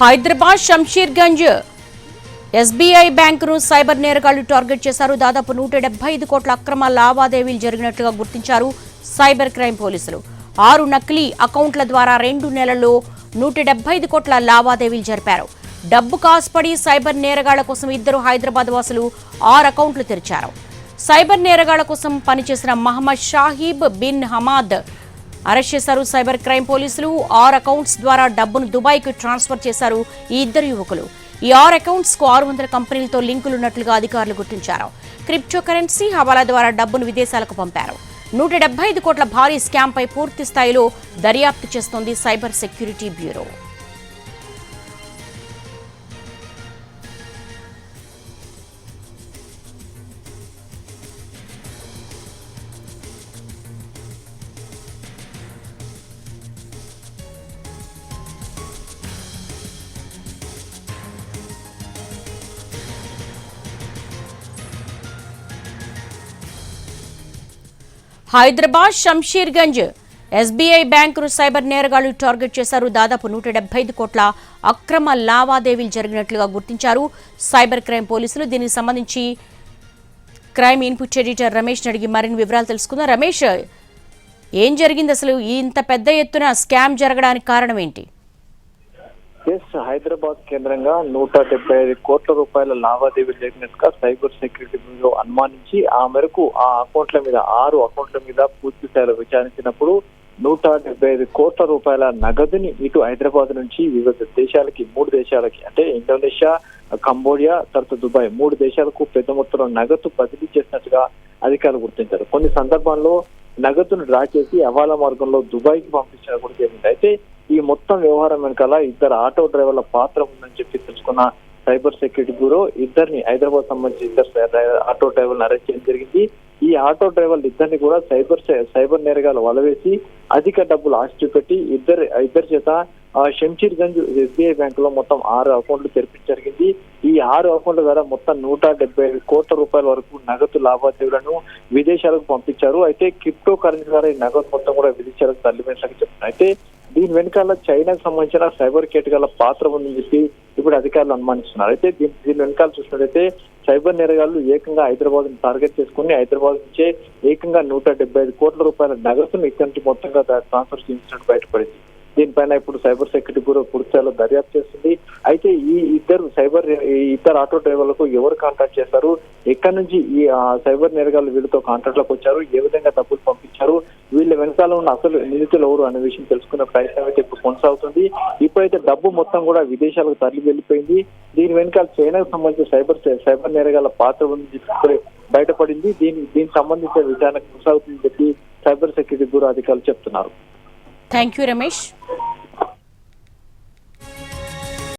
Hyderabad షంషీర్గంజ్ SBI బ్యాంకును cyber నేరగాళ్ళు target చేశారు. దాదాపు నూట డెబ్బై ఐదు కోట్ల అక్రమ లావాదేవీలు జరిగినట్లుగా గుర్తించారు సైబర్ క్రైమ్ పోలీసులు. ఆరు నకిలీ అకౌంట్ల ద్వారా రెండు నెలల్లో నూట డెబ్బై ఐదు కోట్ల లావాదేవీలు జరిపారు. డబ్బు కాసుపడి సైబర్ నేరగాళ్ళ కోసం ఇద్దరు హైదరాబాద్ వాసులు ఆరు అకౌంట్లు తెరిచారు. సైబర్ నేరగాళ్ళ కోసం పనిచేసిన మహమ్మద్ షాహీబ్ బిన్ హమాద్ అరెస్ట్ చేశారు సైబర్ క్రైమ్ పోలీసులు. ఆరు అకౌంట్స్ ద్వారా డబ్బును దుబాయ్కు ట్రాన్స్ఫర్ చేశారు ఈ ఇద్దరు యువకులు. ఈ ఆరు అకౌంట్స్కు ఆరు వందల కంపెనీలతో లింకులున్నట్లుగా అధికారులు గుర్తించారు. క్రిప్టో కరెన్సీ హవాలా ద్వారా డబ్బును విదేశాలకు పంపారు. నూట డెబ్బై ఐదు కోట్ల భారీ స్కామ్పై పూర్తి స్థాయిలో దర్యాప్తు చేస్తోంది cyber security bureau. Hyderabad Shamsherganj SBI బ్యాంకును సైబర్ నేరగాళ్ళు టార్గెట్ చేశారు. దాదాపు నూట డెబ్బై ఐదు కోట్ల అక్రమ లావాదేవీలు జరిగినట్లుగా గుర్తించారు. సైబర్ క్రైమ్ పోలీసులు దీనికి సంబంధించి క్రైమ్ ఇన్పుట్ ఎడిటర్ రమేష్ అడిగి మరిన్ని వివరాలు తెలుసుకుందాం. రమేష్ ఏం జరిగింది అసలు? ఇంత పెద్ద ఎత్తున స్కామ్ జరగడానికి కారణం ఏంటి? ఎస్ హైదరాబాద్ కేంద్రంగా నూట డెబ్బై ఐదు కోట్ల రూపాయల లావాదేవీలు జరిగినట్టుగా సైబర్ సెక్యూరిటీ బ్యూరో అనుమానించి ఆ మేరకు ఆ అకౌంట్ల మీద ఆరు అకౌంట్ల మీద పూర్తి స్థాయిలో విచారించినప్పుడు నూట డెబ్బై ఐదు కోట్ల రూపాయల నగదుని ఇటు హైదరాబాద్ నుంచి వివిధ దేశాలకి మూడు దేశాలకి అంటే ఇండోనేషియా కంబోడియా తర్వాత దుబాయ్ మూడు దేశాలకు పెద్ద మొత్తంలో నగదు బదిలీ చేసినట్టుగా అధికారులు గుర్తించారు. కొన్ని సందర్భాల్లో నగదును డ్రా చేసి అవాల మార్గంలో దుబాయ్కి పంపించడం కూడా జరిగింది. అయితే ఈ మొత్తం వ్యవహారం వెనకాల ఇద్దరు ఆటో డ్రైవర్ల పాత్ర ఉందని చెప్పి తెలుసుకున్న సైబర్ సెక్యూరిటీ బ్యూరో ఇద్దరిని హైదరాబాద్ సంబంధించి ఇద్దరు ఆటో డ్రైవర్లను అరెస్ట్ చేయడం జరిగింది. ఈ ఆటో డ్రైవర్లు ఇద్దరిని కూడా సైబర్ సైబర్ నేరగాలు వలవేసి అధిక డబ్బులు ఆశ చూపెట్టి ఇద్దరు ఇద్దరి చేత షంషీర్ గంజ్ ఎస్బీఐ బ్యాంక్లో మొత్తం ఆరు అకౌంట్లు తెరిపించడం జరిగింది. ఈ ఆరు అకౌంట్ల ద్వారా మొత్తం నూట డెబ్బై ఐదు కోట్ల రూపాయల వరకు నగదు లావాదేవీలను విదేశాలకు పంపించారు. అయితే క్రిప్టో కరెన్సీ ద్వారా ఈ నగదు మొత్తం కూడా విదేశాలకు తరలించినట్టు చెప్తున్నారు. అయితే దీని వెనకాల చైనాకు సంబంధించిన సైబర్ కేటగాల పాత్ర ఉందని చెప్పి ఇప్పుడు అధికారులు అనుమానిస్తున్నారు. అయితే దీని దీని వెనకాల చూసినట్లయితే సైబర్ నేరగాళ్ళు ఏకంగా హైదరాబాద్ను టార్గెట్ చేసుకుని హైదరాబాద్ నుంచే ఏకంగా నూట డెబ్బై ఐదు కోట్ల రూపాయల నగదును ఇక్కడి నుంచి మొత్తంగా ట్రాన్స్ఫర్ చేసినట్టు బయటపడింది. దీనిపైన ఇప్పుడు సైబర్ సెక్యూరిటీ బ్యూరో పూర్తి స్థాయిలో దర్యాప్తు చేస్తుంది. అయితే ఈ ఇద్దరు సైబర్ ఈ ఇద్దరు ఆటో డ్రైవర్లకు ఎవరు కాంటాక్ట్ చేశారు? ఎక్కడి నుంచి ఈ సైబర్ నేరగాళ్ళు వీళ్ళతో కాంటాక్ట్లోకి వచ్చారు? ఏ విధంగా డబ్బులు పంపించారు? వీళ్ళ వెనకాల ఉన్న అసలు నిందితులు ఎవరు అనే విషయం తెలుసుకునే ప్రయత్నం అయితే ఇప్పుడు కొనసాగుతుంది. ఇప్పుడైతే డబ్బు మొత్తం కూడా విదేశాలకు తరలి వెళ్ళిపోయింది. దీని వెనకాల చైనాకు సంబంధించిన సైబర్ సైబర్ నేరగాల పాత్ర ఉంది బయటపడింది. దీని దీనికి సంబంధించిన విచారణ కొనసాగుతుందని చెప్పి సైబర్ సెక్యూరిటీ బ్యూరో అధికారులు చెప్తున్నారు. Thank you, Ramesh.